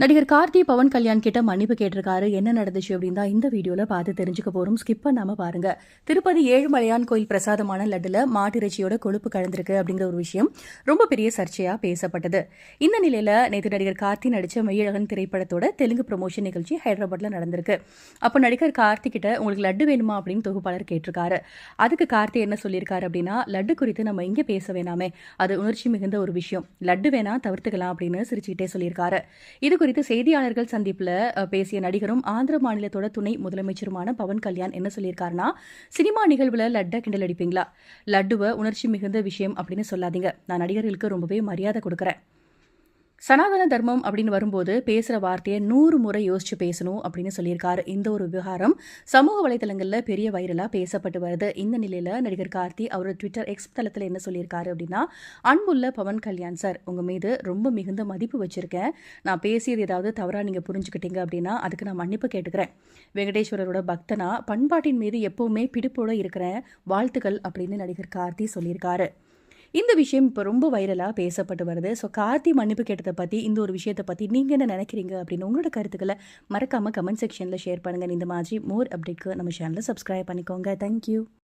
நடிகர் கார்த்தி பவன் கல்யாண் கிட்ட மன்னிப்பு கேட்டிருக்காரு. என்ன நடந்துச்சு அப்படின்னு தான் இந்த வீடியோல பார்த்து தெரிஞ்சுக்க போறோம். ஸ்கிப் பண்ணாம பாருங்க. திருப்பதி ஏழுமலையான் கோயில் பிரசாதமான லட்டுல மாட்டிறைச்சியோட கொழுப்பு கலந்திருக்கு அப்படிங்கிற ஒரு விஷயம் ரொம்ப பெரிய சர்ச்சையா பேசப்பட்டது. இந்த நிலையில நேற்று நடிகர் கார்த்தி நடிச்ச மெய்யழகன் திரைப்படத்தோட தெலுங்கு ப்ரொமோஷன் நிகழ்ச்சி ஹைதராபாத்ல நடந்திருக்கு. அப்போ நடிகர் கார்த்தி கிட்ட உங்களுக்கு லட்டு வேணுமா அப்படின்னு தொகுப்பாளர் கேட்டிருக்காரு. அதுக்கு கார்த்தி என்ன சொல்லியிருக்காரு அப்படின்னா லட்டு குறித்து நம்ம இங்கே பேச வேணாமே. அது உணர்ச்சி மிகுந்த ஒரு விஷயம். லட்டு வேணா தவிர்த்துக்கலாம் அப்படின்னு சிரிச்சுக்கிட்டே சொல்லியிருக்காரு. இது குறித்து செய்தியாளர்கள் சந்திப்பில் பேசிய நடிகரும் ஆந்திர மாநிலத்தோட துணை முதலமைச்சருமான பவன் கல்யாண் என்ன சொல்லியிருக்காருன்னா சினிமா நிகழ்வில் லட்டை கிண்டல் அடிப்பீங்களா? லட்டுவை உணர்ச்சி மிகுந்த விஷயம் அப்படின்னு சொல்லாதீங்க. நான் நடிகர்களுக்கு ரொம்பவே மரியாதை கொடுக்குறேன். சனாதன தர்மம் அப்படின்னு வரும்போது பேசுகிற வார்த்தையை நூறு முறை யோசிச்சு பேசணும் அப்படின்னு சொல்லியிருக்காரு. இந்த ஒரு விவகாரம் சமூக வலைதளங்களில் பெரிய வைரலாக பேசப்பட்டு வருது. இந்த நிலையில் நடிகர் கார்த்தி அவர் ட்விட்டர் எக்ஸ் தளத்தில் என்ன சொல்லியிருக்காரு அப்படின்னா அன்புள்ள பவன் கல்யாண் சார் உங்கள் மீது ரொம்ப மிகுந்த மதிப்பு வச்சுருக்கேன். நான் பேசியது ஏதாவது தவறாக நீங்கள் புரிஞ்சுக்கிட்டீங்க அப்படின்னா அதுக்கு நான் மன்னிப்பு கேட்டுக்கிறேன். வெங்கடேஸ்வரரோட பக்தனா பண்பாட்டின் மீது எப்போவுமே பிடிப்போடு இருக்கிறேன். வாழ்த்துக்கள் அப்படின்னு நடிகர் கார்த்தி சொல்லியிருக்காரு. இந்த விஷயம் இப்போ ரொம்ப வைரலாக பேசப்பட்டு வருது. ஸோ கார்த்தி மன்னிப்பு கேட்டதை பற்றி இந்த ஒரு விஷயத்தை பற்றி நீங்கள் என்ன நினைக்கிறீங்க அப்படின்னு உங்களோட கருத்துக்களை மறக்காமல் கமெண்ட் செக்ஷனில் ஷேர் பண்ணுங்கள் இந்த மாதிரி மோர் அப்டேட்க்கு நம்ம சேனலை சப்ஸ்கிரைப் பண்ணிக்கோங்க. தேங்க்யூ